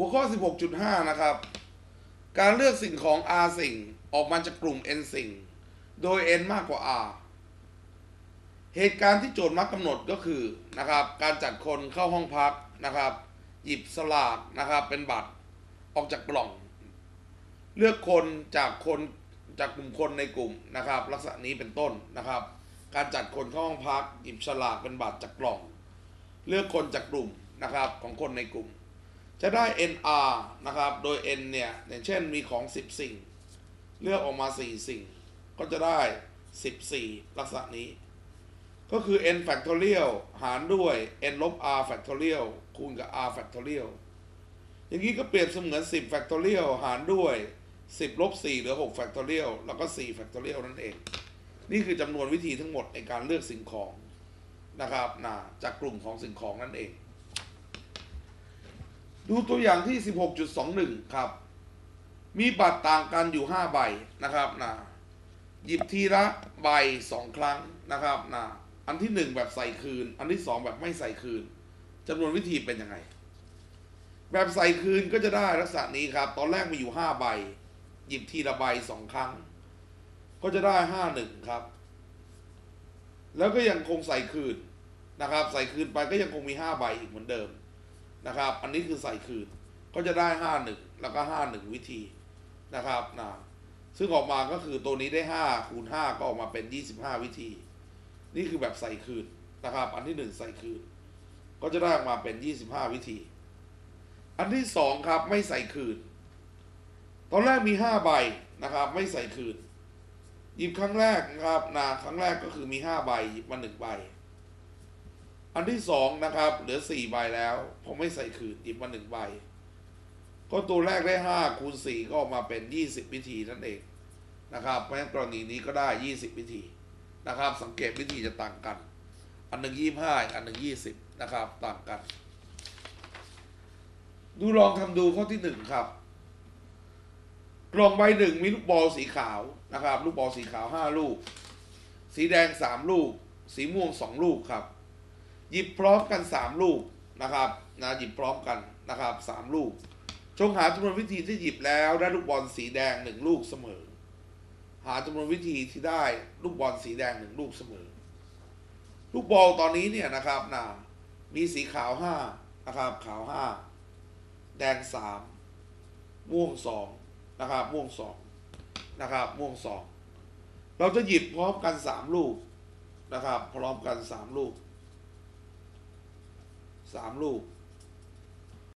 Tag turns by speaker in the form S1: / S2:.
S1: หัวข้อ 16.5 นะครับ การเลือกสิ่งของ R สิ่งออกมาจากกลุ่ม N สิ่ง โดย N มากกว่า R เหตุการณ์ที่โจทย์มักกำหนดก็คือนะครับ การจัดคนเข้าห้องพักนะครับ หยิบสลากนะครับ เป็นบัตรออกจากกล่อง เลือกคนจากคนจากกลุ่มคนในกลุ่มนะครับ ลักษณะนี้เป็นต้นนะครับ การจัดคนเข้าห้องพัก หยิบฉลากเป็นบัตรจากกล่อง เลือกคนจากกลุ่มนะครับของคนในกลุ่ม จะได้ NR นะครับ โดย N เนี่ยอย่างเช่นมีของ 10 สิ่ง เลือกออกมา 4 สิ่ง ก็จะได้ 14 ลักษณะนี้ ก็คือ n factorial หารด้วย n ลบ r factorial คูณกับ r factorial อย่างนี้ก็เปรียบเสมือน 10 factorial หารด้วย 10 ลบ 4 เหลือ 6 factorial แล้วก็ 4 factorial นั่นเอง นี่คือจำนวนวิธีทั้งหมดในการเลือกสิ่งของนะครับนะจากกลุ่มของสิ่งของนั่นเอง ดูตัวอย่างที่ 16.21 ครับ มีบัตรต่างกันอยู่ 5 ใบนะครับนะหยิบทีละใบ 2 ครั้งนะครับนะอันที่ 1 แบบใส่คืน อันที่ 2 แบบไม่ใส่คืนจำนวนวิธีเป็นยังไง แบบใส่คืนก็จะได้ลักษณะนี้ครับ ตอนแรกมีอยู่ 5 ใบ หยิบทีละใบ 2 ครั้ง ก็จะได้ 5 1 ครับ แล้วก็ยังคงใส่คืนนะครับ ใส่คืนไปก็ยังคงมี 5 ใบอีกเหมือนเดิม นะครับ อันนี้คือใส่คืนก็จะได้ห้าหนึ่งแล้วก็ห้าหนึ่งวิธีนะครับนะซึ่งออกมาก็คือตัวนี้ได้ห้าคูณห้าก็ออกมาเป็นยี่สิบห้าวิธี นี่คือแบบใส่คืนนะครับ อันที่หนึ่งใส่คืน ก็จะได้ออกมาเป็นยี่สิบห้าวิธี อันที่สองครับไม่ใส่คืน ตอนแรกมีห้าใบนะครับ ไม่ใส่คืนหยิบครั้งแรกนะครับนะครั้งแรกก็คือมีห้าใบหยิบมาหนึ่งใบ อันที่สองนะครับ เหลือสี่ใบแล้ว ผมไม่ใส่คืนหยิบมาหนึ่งใบ ก็ตัวแรกได้ห้าคูณสี่ก็ออกมาเป็นยี่สิบวิธีนั่นเองนะครับเพราะฉะนั้นกรณีนี้ก็ได้ยี่สิบวิธีนะครับ สังเกตวิธีจะต่างกัน อันหนึ่งยี่ห้าอันหนึ่งยี่สิบนะครับ ต่างกัน ดูลองทำดูข้อที่หนึ่งครับ กล่องใบหนึ่งมีลูกบอลสีขาวนะครับ ลูกบอลสีขาวห้าลูก สีแดงสามลูก สีม่วงสองลูกครับ หยิบพร้อมกันสามลูกนะครับนะหยิบพร้อมกันนะครับสามลูก จงหาจำนวนวิธีที่หยิบแล้วได้ลูกบอลสีแดงหนึ่งลูกเสมอ หาจำนวนวิธีที่ได้ลูกบอลสีแดงหนึ่งลูกเสมอ ลูกบอลตอนนี้เนี่ยนะครับนะมีสีขาวห้านะครับขาวห้าแดงสามม่วงสองนะครับม่วงสองนะครับม่วงสองเราจะหยิบพร้อมกันสามลูกนะครับ พร้อมกันสามลูก สามลูก